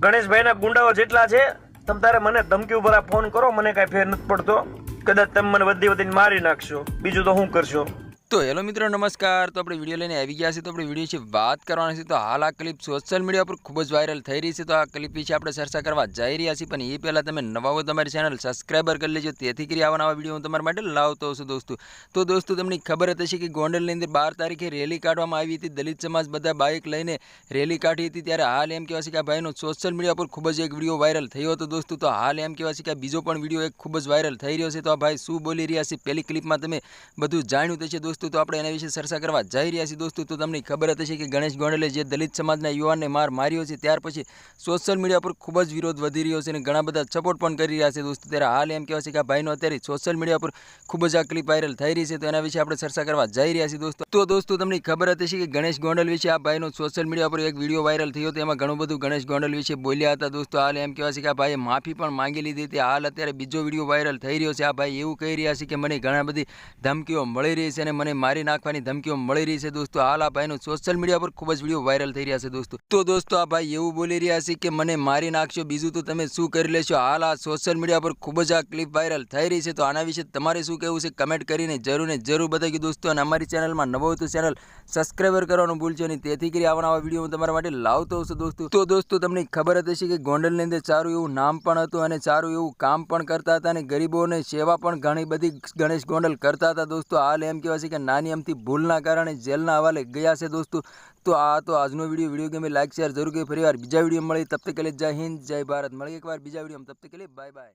ગણેશભાઈના ગુંડાઓ જેટલા છે, તમ તારે મને ધમકી ઉપર ફોન કરો, મને કાંઈ ફેર નથી પડતો. કદાચ તમે મને વધી વધીને મારી નાખશો. બીજું તો શું કરશો? તો હેલો મિત્રો, નમસ્કાર. તો આપણે વીડિયો લઈને આવી ગયા છે તો આપણે વીડિયો વિશે વાત કરવાની છે. તો હાલ આ ક્લિપ સોશિયલ મીડિયા પર ખૂબ જ વાયરલ થઈ રહી છે. તો આ ક્લિપ વિશે આપણે ચર્ચા કરવા જઈ રહ્યા છીએ. પણ એ પહેલાં તમે નવા હોય તમારી ચેનલ સબસ્ક્રાઈબર કરી લેજો. તેથી કરી આવા નવા વીડિયો હું તમારા માટે લાવતો છું દોસ્તો. તો દોસ્તો, તમને ખબર હતી છે કે ગોંડલની અંદર બાર તારીખે રેલી કાઢવામાં આવી હતી. દલિત સમાજ બધા બાઇક લઈને રેલી કાઢી હતી. ત્યારે હાલ એમ કહેવાય છે કે આ ભાઈનો સોશિયલ મીડિયા પર ખૂબ જ એક વીડિયો વાયરલ થયો હતો દોસ્તો. તો હાલ એમ કહેવાય છે કે બીજો પણ વીડિયો એક ખૂબ જ વાયરલ થઈ રહ્યો છે. તો આ ભાઈ શું બોલી રહ્યા છે? પહેલી ક્લિપમાં તમે બધું જાણ્યું થશે દોસ્તો. તો આપણે એના વિશે ચર્ચા કરવા જઈ રહ્યા છીએ. દોસ્તો, તો તમને ખબર જ હશે કે ગણેશ ગોંડલે જે દલિત સમાજના યુવાનને માર માર્યો છે, ત્યાર પછી સોશિયલ મીડિયા પર ખૂબ જ વિરોધ વધી રહ્યો છે અને ઘણા બધા સપોર્ટ પણ કરી રહ્યા છે દોસ્તો. ત્યારે હાલ એમ કહેવાય છે કે આ ભાઈનો અત્યારે સોશિયલ મીડિયા પર ખૂબ જ આ ક્લિપ વાયરલ થઈ રહી છે, તો એના વિશે આપણે ચર્ચા કરવા જઈ રહ્યા છીએ દોસ્તો. તો દોસ્તો, તમને ખબર જ હશે કે ગણેશ ગોંડલ વિશે આ ભાઈનો સોશિયલ મીડિયા પર એક વીડિયો વાયરલ થયો હતો. એમાં ઘણું બધું ગણેશ ગોંડલ વિશે બોલ્યા હતા દોસ્તો. હાલ એમ કહેવાય છે કે આ ભાઈએ માફી પણ માંગી લીધી હતી. હાલ અત્યારે બીજો વીડિયો વાયરલ થઈ રહ્યો છે. આ ભાઈ એવું કહી રહ્યા છે કે મને ઘણા બધી ધમકીઓ મળી રહી છે અને મારી નાખવાની ધમકીઓ મળી રહી છે દોસ્તો. હાલ આ ભાઈનો સોશિયલ મીડિયા પર ખૂબ જ વીડિયો વાયરલ થઈ રહ્યા છે દોસ્તો. તો દોસ્તો આ ભાઈ એવું બોલી રહ્યા છે કે મને મારી નાખશો, બીજું તો તમે શું કરી લેશો? હાલ આ સોશિયલ મીડિયા પર ખૂબ જ આ ક્લિપ વાયરલ થઈ રહી છે. તો આના વિશે તમારે શું કહેવું છે કમેન્ટ કરીને જરૂર ને જરૂર બતાવી દોસ્તો. અને અમારી ચેનલમાં નવો તો ચેનલ સબસ્ક્રાઈબર કરવાનું ભૂલશો નહીં. તેથી કરી આવા નવા વીડિયો હું તમારા માટે લાવતો હશું દોસ્તો. તો દોસ્તો તમને ખબર જ હશે કે ગોંડલની અંદર સારું એવું નામ પણ હતું અને સારું એવું કામ પણ કરતા હતા અને ગરીબોને સેવા પણ ઘણી બધી ગણેશ ગોંડલ કરતા હતા દોસ્તો. હાલ એમ કહેવાય છે કે નાની અમથી ભૂલના કારણે જેલના હવાલે ગયા છે દોસ્તો. તો આ તો આજનો વીડિયો. વીડિયો ગમે લાઈક, શેર જરૂર કે ફરી વાર બીજા વીડિયો મળી તબ તક કે જય હિન્દ, જય ભારત. મળી એકવાર બીજા વીડિયો તબ તક કે બાય બાય.